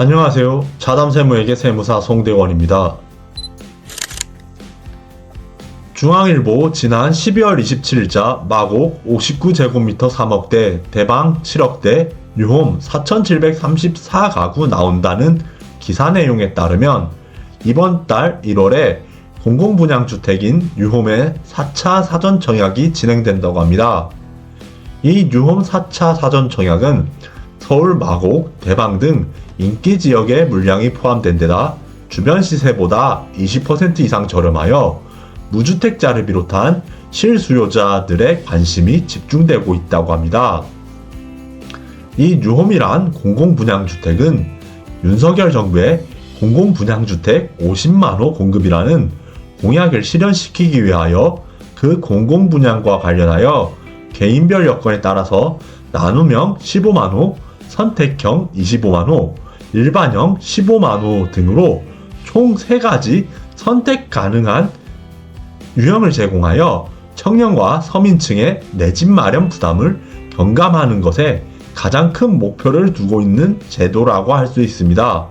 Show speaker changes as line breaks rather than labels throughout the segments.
안녕하세요. 자담세무에게 세무사 송대원입니다. 중앙일보 지난 12월 27일자 마곡 59제곱미터 3억대, 대방 7억대, 유홈 4,734가구 나온다는 기사 내용에 따르면 이번 달 1월에 공공분양주택인 유홈의 4차 사전 청약이 진행된다고 합니다. 이 유홈 4차 사전 청약은 서울 마곡, 대방 등 인기 지역의 물량이 포함된 데다 주변 시세보다 20% 이상 저렴하여 무주택자를 비롯한 실수요자들의 관심이 집중되고 있다고 합니다. 이 뉴홈이란 공공분양주택은 윤석열 정부의 공공분양주택 50만호 공급이라는 공약을 실현시키기 위하여 그 공공분양과 관련하여 개인별 여건에 따라서 나눔형 15만호, 선택형 25만호, 일반형 15만호 등으로 총 3가지 선택 가능한 유형을 제공하여 청년과 서민층의 내 집 마련 부담을 경감하는 것에 가장 큰 목표를 두고 있는 제도라고 할 수 있습니다.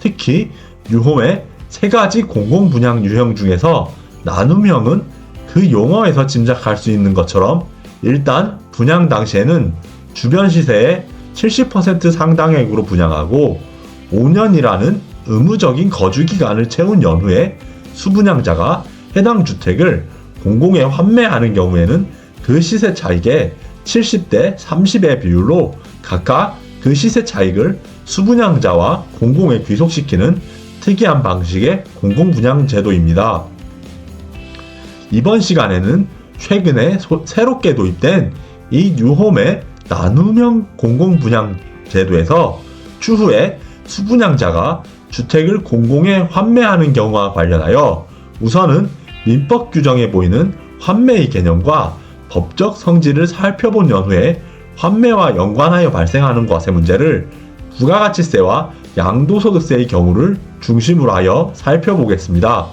특히 유홈의 세 가지 공공 분양 유형 중에서 나눔형은 그 용어에서 짐작할 수 있는 것처럼 일단 분양 당시에는 주변 시세의 70% 상당액으로 분양하고 5년이라는 의무적인 거주 기간을 채운 연후에 수분양자가 해당 주택을 공공에 환매하는 경우에는 그 시세 차익의 70대 30의 비율로 각각 그 시세 차익을 수분양자와 공공에 귀속시키는 특이한 방식의 공공분양 제도입니다. 이번 시간에는 최근에 소- 새롭게 도입된 이 뉴홈의 나눔형 공공분양 제도에서 추후에 수분양자가 주택을 공공에 환매하는 경우와 관련하여 우선은 민법 규정에 보이는 환매의 개념과 법적 성질을 살펴본 연후에 환매와 연관하여 발생하는 것의 문제를 부가가치세와 양도소득세의 경우를 중심으로 하여 살펴보겠습니다.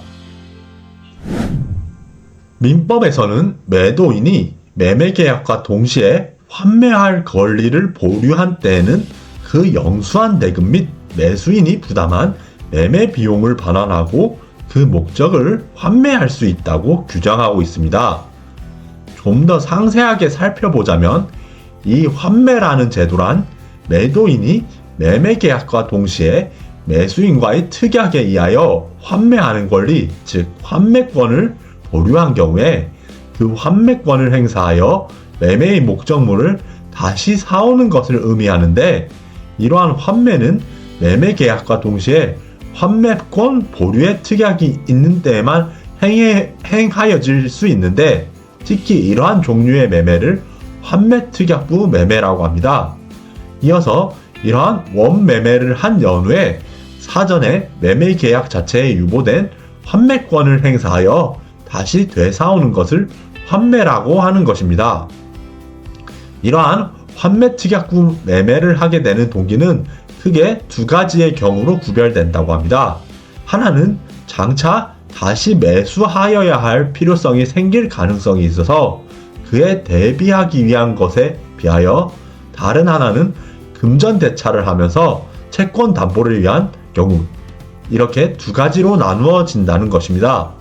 민법에서는 매도인이 매매 계약과 동시에 환매할 권리를 보류한 때에는 그 영수한 대금 및 매수인이 부담한 매매 비용을 반환하고 그 목적을 환매할 수 있다고 규정하고 있습니다. 좀 더 상세하게 살펴보자면 이 환매라는 제도란 매도인이 매매 계약과 동시에 매수인과의 특약에 의하여 환매하는 권리, 즉 환매권을 보류한 경우에 그 환매권을 행사하여 매매의 목적물을 다시 사오는 것을 의미하는데 이러한 환매는 매매 계약과 동시에 환매권 보류의 특약이 있는 때에만 행해, 행하여질 수 있는데 특히 이러한 종류의 매매를 환매 특약부 매매라고 합니다. 이어서 이러한 원매매를 한 연후에 사전에 매매 계약 자체에 유보된 환매권을 행사하여 다시 되사오는 것을 환매라고 하는 것입니다. 이러한 환매 특약부 매매를 하게 되는 동기는 크게 두 가지의 경우로 구별된다고 합니다. 하나는 장차 다시 매수하여야 할 필요성이 생길 가능성이 있어서 그에 대비하기 위한 것에 비하여 다른 하나는 금전 대차를 하면서 채권 담보를 위한 경우 이렇게 두 가지로 나누어진다는 것입니다.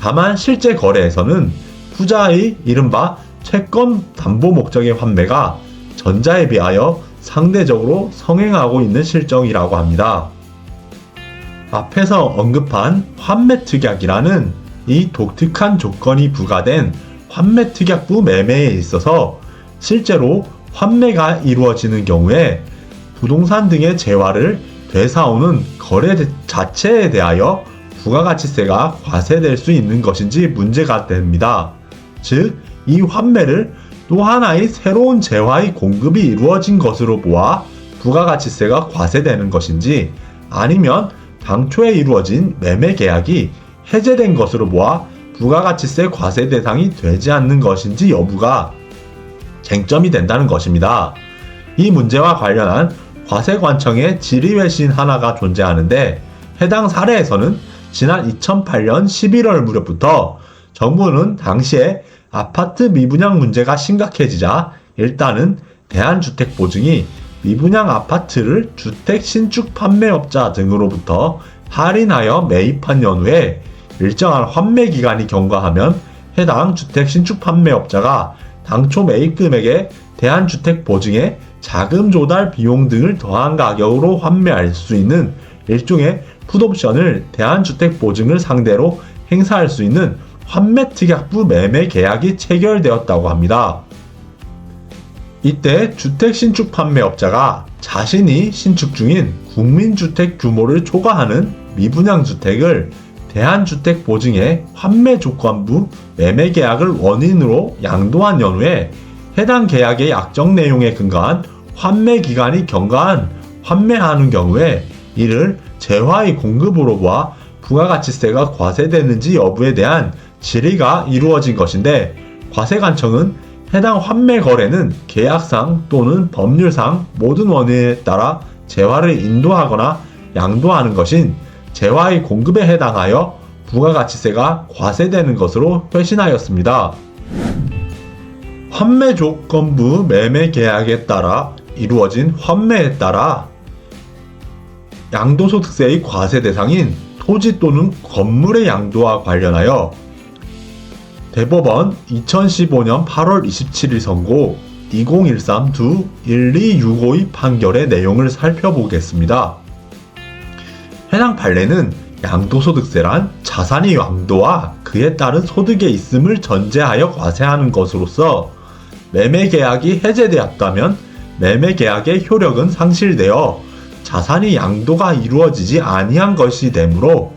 다만 실제 거래에서는 후자의 이른바 채권 담보 목적의 환매가 전자에 비하여 상대적으로 성행하고 있는 실정이라고 합니다. 앞에서 언급한 환매 특약이라는 이 독특한 조건이 부과된 환매 특약부 매매에 있어서 실제로 환매가 이루어지는 경우에 부동산 등의 재화를 되사오는 거래 자체에 대하여 부가가치세가 과세될 수 있는 것인지 문제가 됩니다. 즉, 이 환매를 또 하나의 새로운 재화의 공급이 이루어진 것으로 보아 부가가치세가 과세되는 것인지 아니면 당초에 이루어진 매매 계약이 해제된 것으로 보아 부가가치세 과세 대상이 되지 않는 것인지 여부가 쟁점이 된다는 것입니다. 이 문제와 관련한 과세관청의 질의외신 하나가 존재하는데 해당 사례에서는 지난 2008년 11월 무렵부터 정부는 당시에 아파트 미분양 문제가 심각해지자 일단은 대한주택보증이 미분양 아파트를 주택 신축 판매업자 등으로부터 할인하여 매입한 연후에 일정한 환매 기간이 경과하면 해당 주택 신축 판매업자가 당초 매입 금액에 대한주택 보증에 자금 조달 비용 등을 더한 가격으로 환매할 수 있는 일종의 풋옵션을 대한주택 보증을 상대로 행사할 수 있는 환매 특약부 매매 계약이 체결되었다고 합니다. 이때 주택 신축 판매업자가 자신이 신축 중인 국민주택 규모를 초과하는 미분양 주택을 대한주택 보증의 환매 조건부 매매 계약을 원인으로 양도한 연후에 해당 계약의 약정 내용에 근거한 환매 기간이 경과한 환매하는 경우에 이를 재화의 공급으로 보아 부가가치세가 과세되는지 여부에 대한 질의가 이루어진 것인데 과세관청은 해당 환매 거래는 계약상 또는 법률상 모든 원인에 따라 재화를 인도하거나 양도하는 것인 재화의 공급에 해당하여 부가가치세가 과세되는 것으로 회신하였습니다. 환매 조건부 매매 계약에 따라 이루어진 환매에 따라 양도소득세의 과세 대상인 토지 또는 건물의 양도와 관련하여 대법원 2015년 8월 27일 선고 2013-1265의 판결의 내용을 살펴보겠습니다. 해당 판례는 양도소득세란 자산의 양도와 그에 따른 소득에 있음을 전제하여 과세하는 것으로서 매매 계약이 해제되었다면 매매 계약의 효력은 상실되어 자산이 양도가 이루어지지 아니한 것이 되므로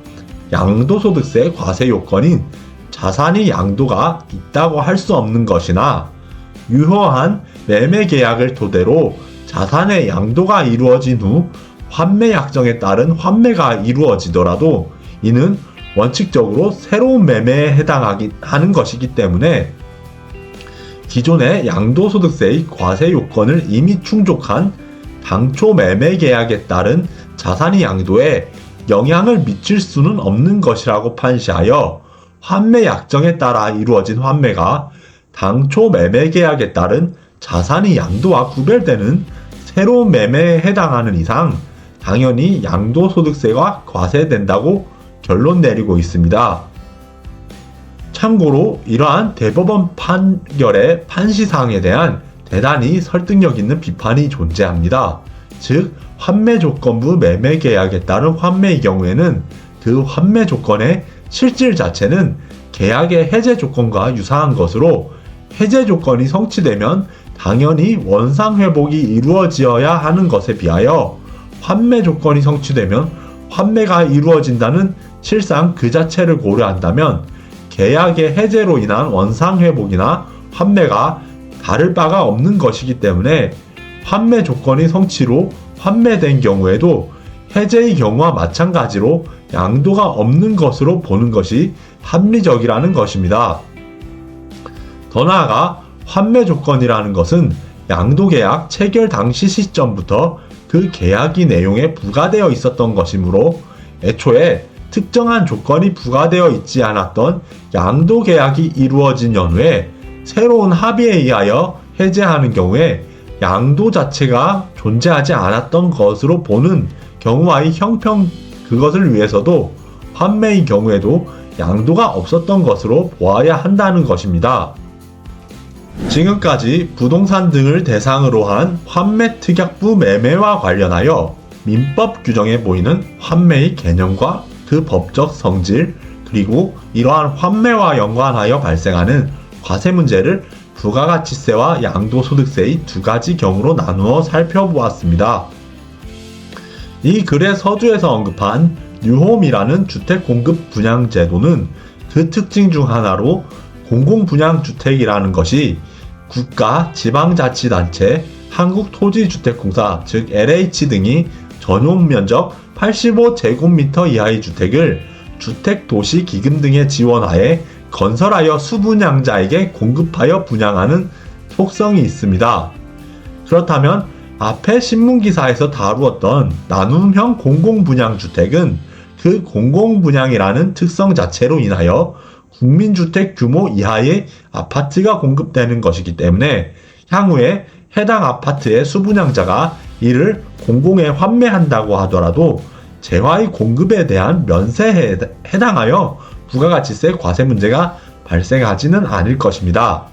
양도소득세 과세 요건인 자산이 양도가 있다고 할 수 없는 것이나 유효한 매매 계약을 토대로 자산의 양도가 이루어진 후 환매 약정에 따른 환매가 이루어지더라도 이는 원칙적으로 새로운 매매에 해당하기 하는 것이기 때문에 기존의 양도소득세의 과세 요건을 이미 충족한 당초 매매 계약에 따른 자산의 양도에 영향을 미칠 수는 없는 것이라고 판시하여 환매 약정에 따라 이루어진 환매가 당초 매매 계약에 따른 자산의 양도와 구별되는 새로운 매매에 해당하는 이상 당연히 양도소득세가 과세된다고 결론 내리고 있습니다. 참고로 이러한 대법원 판결의 판시사항에 대한 대단히 설득력 있는 비판이 존재합니다. 즉, 환매 조건부 매매 계약에 따른 환매의 경우에는 그 환매 조건의 실질 자체는 계약의 해제 조건과 유사한 것으로 해제 조건이 성취되면 당연히 원상 회복이 이루어져야 하는 것에 비하여 환매 조건이 성취되면 환매가 이루어진다는 실상 그 자체를 고려한다면 계약의 해제로 인한 원상 회복이나 환매가 다를 바가 없는 것이기 때문에 환매 조건이 성취로 환매된 경우에도 해제의 경우와 마찬가지로 양도가 없는 것으로 보는 것이 합리적이라는 것입니다. 더 나아가 환매 조건이라는 것은 양도 계약 체결 당시 시점부터 그 계약이 내용에 부과되어 있었던 것이므로 애초에 특정한 조건이 부과되어 있지 않았던 양도 계약이 이루어진 연후에 새로운 합의에 의하여 해제하는 경우에 양도 자체가 존재하지 않았던 것으로 보는 경우와의 형평 그것을 위해서도 환매의 경우에도 양도가 없었던 것으로 보아야 한다는 것입니다. 지금까지 부동산 등을 대상으로 한 환매 특약부 매매와 관련하여 민법 규정에 보이는 환매의 개념과 그 법적 성질 그리고 이러한 환매와 연관하여 발생하는 과세 문제를 부가가치세와 양도소득세의 두 가지 경우로 나누어 살펴보았습니다. 이 글의 서두에서 언급한 뉴홈이라는 주택 공급 분양 제도는 그 특징 중 하나로 공공 분양 주택이라는 것이 국가, 지방자치단체, 한국토지주택공사 즉 LH 등이 전용 면적 85제곱미터 이하의 주택을 주택도시기금 등의 지원하에 건설하여 수분양자에게 공급하여 분양하는 속성이 있습니다. 그렇다면 앞에 신문기사에서 다루었던 나눔형 공공분양 주택은 그 공공분양이라는 특성 자체로 인하여 국민주택 규모 이하의 아파트가 공급되는 것이기 때문에 향후에 해당 아파트의 수분양자가 이를 공공에 환매한다고 하더라도 재화의 공급에 대한 면세에 해당하여 부가가치세 과세 문제가 발생하지는 않을 것입니다.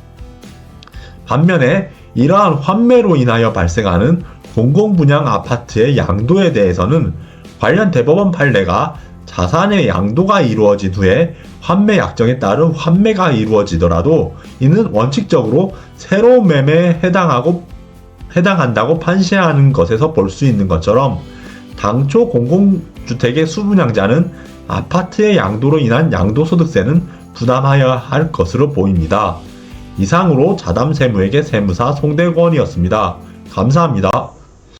반면에 이러한 환매로 인하여 발생하는 공공분양 아파트의 양도에 대해서는 관련 대법원 판례가 자산의 양도가 이루어진 후에 환매 약정에 따른 환매가 이루어지더라도 이는 원칙적으로 새로운 매매에 해당하고 해당한다고 판시하는 것에서 볼 수 있는 것처럼 당초 공공주택의 수분양자는 아파트의 양도로 인한 양도소득세는 부담하여야 할 것으로 보입니다. 이상으로 자담세무에게 세무사 송대권이었습니다. 감사합니다.